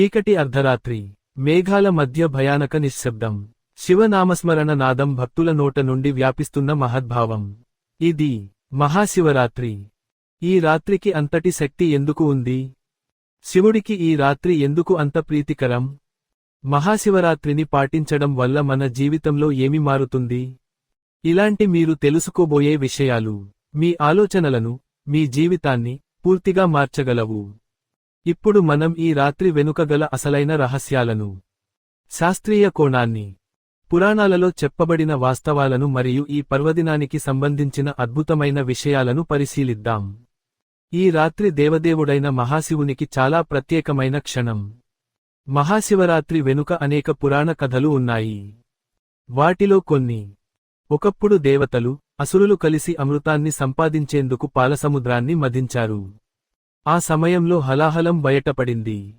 చీకటి అర్ధరాత్రి మేఘాల మధ్య భయానక నిశ్శబ్దం శివనామస్మరణ నాదం భక్తుల నోట నుండి వ్యాపిస్తున్న మహద్భావం. ఇది మహాశివరాత్రి. ఈ రాత్రికి అంతటి శక్తి ఎందుకు ఉంది? శివుడికి ఈ రాత్రి ఎందుకు అంత ప్రీతికరం? మహాశివరాత్రిని పాటించడం వల్ల మన జీవితంలో ఏమి మారుతుంది? ఇలాంటి మీరు తెలుసుకోబోయే విషయాలు మీ ఆలోచనలను మీ జీవితాన్ని పూర్తిగా మార్చగలవు. ఇప్పుడు మనం ఈ రాత్రి వెనుకగల అసలైన రహస్యాలను. శాస్త్రీయ కోణాన్ని. పురాణాలలో చెప్పబడిన వాస్తవాలను మరియు ఈ పర్వదినానికి సంబంధించిన అద్భుతమైన విషయాలను పరిశీలిద్దాం. ఈ రాత్రి దేవదేవుడైన మహాశివునికి చాలా ప్రత్యేకమైన క్షణం. మహాశివరాత్రి వెనుక అనేక పురాణ కథలు ఉన్నాయి. వాటిలో కొన్ని. ఒకప్పుడు దేవతలు అసురులు కలిసి అమృతాన్ని సంపాదించేందుకు పాలసముద్రాన్ని మదించారు. ఆ సమయంలో హలాహలం బయటపడింది.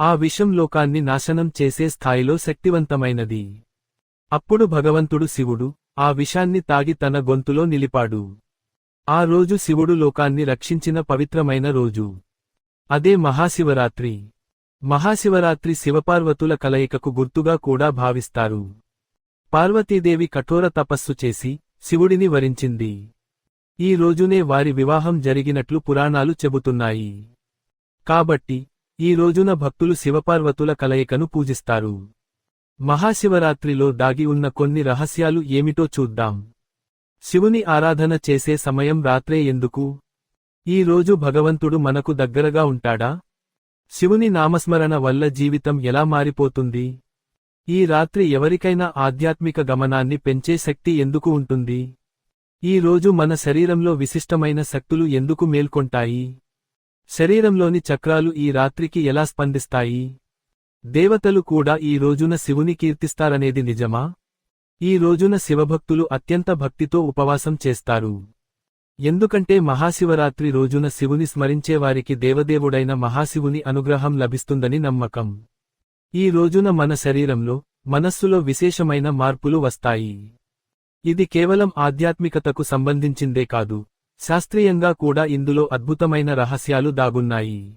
ఆ విషం లోకాన్ని నాశనం చేసే స్థాయిలో శక్తివంతమైనది. అప్పుడు భగవంతుడు శివుడు ఆ విషాన్ని తాగి తన గొంతులో నిలిపాడు. ఆ రోజు శివుడు లోకాన్ని రక్షించిన పవిత్రమైన రోజు. అదే మహాశివరాత్రి. మహాశివరాత్రి శివపార్వతుల కలయికకు గుర్తుగా కూడా భావిస్తారు. పార్వతీదేవి కఠోర తపస్సు చేసి శివుడిని వరించింది. ఈ రోజునే వారి వివాహం జరిగినట్లు పురాణాలు చెబుతున్నాయి. కాబట్టి ఈ రోజున భక్తులు శివపార్వతుల కలయికను పూజిస్తారు. మహాశివరాత్రిలో దాగి ఉన్న కొన్ని రహస్యాలు ఏమిటో చూద్దాం. శివుని ఆరాధన చేసే సమయం రాత్రే ఎందుకు? ఈ రోజు భగవంతుడు మనకు దగ్గరగా ఉంటాడా? శివుని నామస్మరణ వల్ల జీవితం ఎలా మారిపోతుంది? ఈ రాత్రి ఎవరికైనా ఆధ్యాత్మిక గమనాన్ని పెంచే శక్తి ఎందుకు ఉంటుంది? ఈ రోజు మన శరీరంలో విశిష్టమైన శక్తులు ఎందుకు మేల్కొంటాయి? శరీరంలోని చక్రాలు ఈ రాత్రికి ఎలా స్పందిస్తాయి? దేవతలు కూడా ఈ రోజున శివుని కీర్తిస్తారనేది నిజమా? ఈ రోజున శివభక్తులు అత్యంత భక్తితో ఉపవాసం చేస్తారు. ఎందుకంటే మహాశివరాత్రి రోజున శివుని స్మరించేవారికి దేవదేవుడైన మహాశివుని అనుగ్రహం లభిస్తుందని నమ్మకం. ఈ రోజున మన శరీరంలో మనస్సులో విశేషమైన మార్పులు వస్తాయి. ఇది కేవలం ఆధ్యాత్మికతకు సంబంధించిందే కాదు. శాస్త్రీయంగా కూడా ఇందులో అద్భుతమైన రహస్యాలు దాగున్నాయి.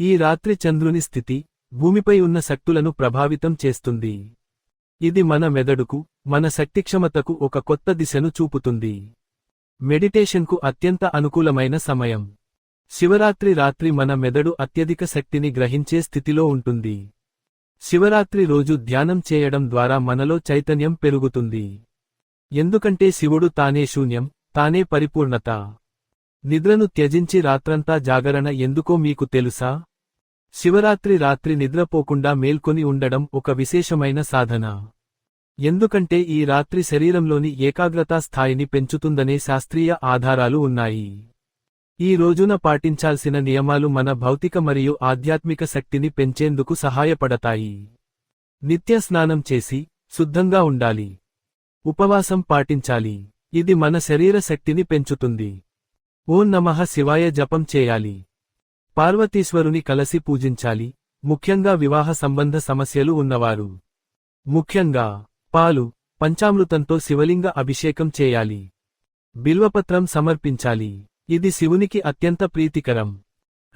ఈ రాత్రి చంద్రుని స్థితి భూమిపై ఉన్న శక్తులను ప్రభావితం చేస్తుంది. ఇది మన మెదడుకు మన శక్తిక్షమతకు ఒక కొత్త దిశను చూపుతుంది. మెడిటేషన్కు అత్యంత అనుకూలమైన సమయం. శివరాత్రి రాత్రి మన మెదడు అత్యధిక శక్తిని గ్రహించే స్థితిలో ఉంటుంది. శివరాత్రి రోజు ధ్యానం చేయడం ద్వారా మనలో చైతన్యం పెరుగుతుంది. ఎందుకంటే శివుడు తానే శూన్యం తానే పరిపూర్ణత. నిద్రను త్యజించి రాత్రంతా జాగరణ ఎందుకో మీకు తెలుసా? శివరాత్రి రాత్రి నిద్రపోకుండా మేల్కొని ఉండడం ఒక విశేషమైన సాధన. ఎందుకంటే ఈ రాత్రి శరీరంలోని ఏకాగ్రతా స్థాయిని పెంచుతుందనే శాస్త్రీయ ఆధారాలు ఉన్నాయి. ఈ రోజున పాటించాల్సిన నియమాలు మన భౌతిక మరియు ఆధ్యాత్మిక శక్తిని పెంచేందుకు సహాయపడతాయి. నిత్య స్నానం చేసి శుద్ధంగా ఉండాలి. ఉపవాసం పాటించాలి. ఇది మన శరీర శక్తిని పెంచుతుంది. ఓం నమః శివాయ జపం చేయాలి. పార్వతీశ్వరుని కలసి పూజించాలి. ముఖ్యంగా వివాహ సంబంధ సమస్యలు ఉన్నవారు. ముఖ్యంగా పాలు పంచామృతంతో శివలింగ అభిషేకం చేయాలి. బిల్వపత్రం సమర్పించాలి. ఇది శివునికి అత్యంత ప్రీతికరం.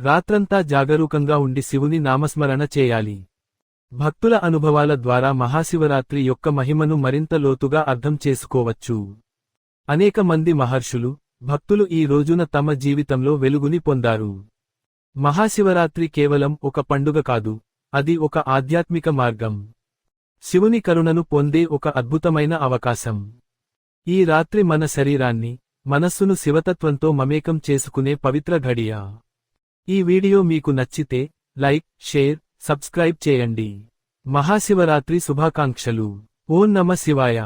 రాత్రంతా జాగరూకంగా ఉండి శివుని నామస్మరణ చేయాలి. భక్తుల అనుభవాల ద్వారా మహాశివరాత్రి యొక్క మహిమను మరింత లోతుగా అర్థం చేసుకోవచ్చు. అనేక మంది మహర్షులు భక్తులు ఈ రోజున తమ జీవితంలో వెలుగుని పొందారు. మహాశివరాత్రి కేవలం ఒక పండుగ కాదు అది ఒక ఆధ్యాత్మిక మార్గం. శివుని కరుణను పొందే ఒక అద్భుతమైన అవకాశం. ఈ రాత్రి మన శరీరాన్ని మనస్సును శివతత్వంతో మమేకం చేసుకునే పవిత్ర ఘడియ. ఈ వీడియో మీకు నచ్చితే లైక్ షేర్ సబ్స్క్రైబ్ చేయండి. మహాశివరాత్రి శుభాకాంక్షలు. ఓం నమ శివాయ.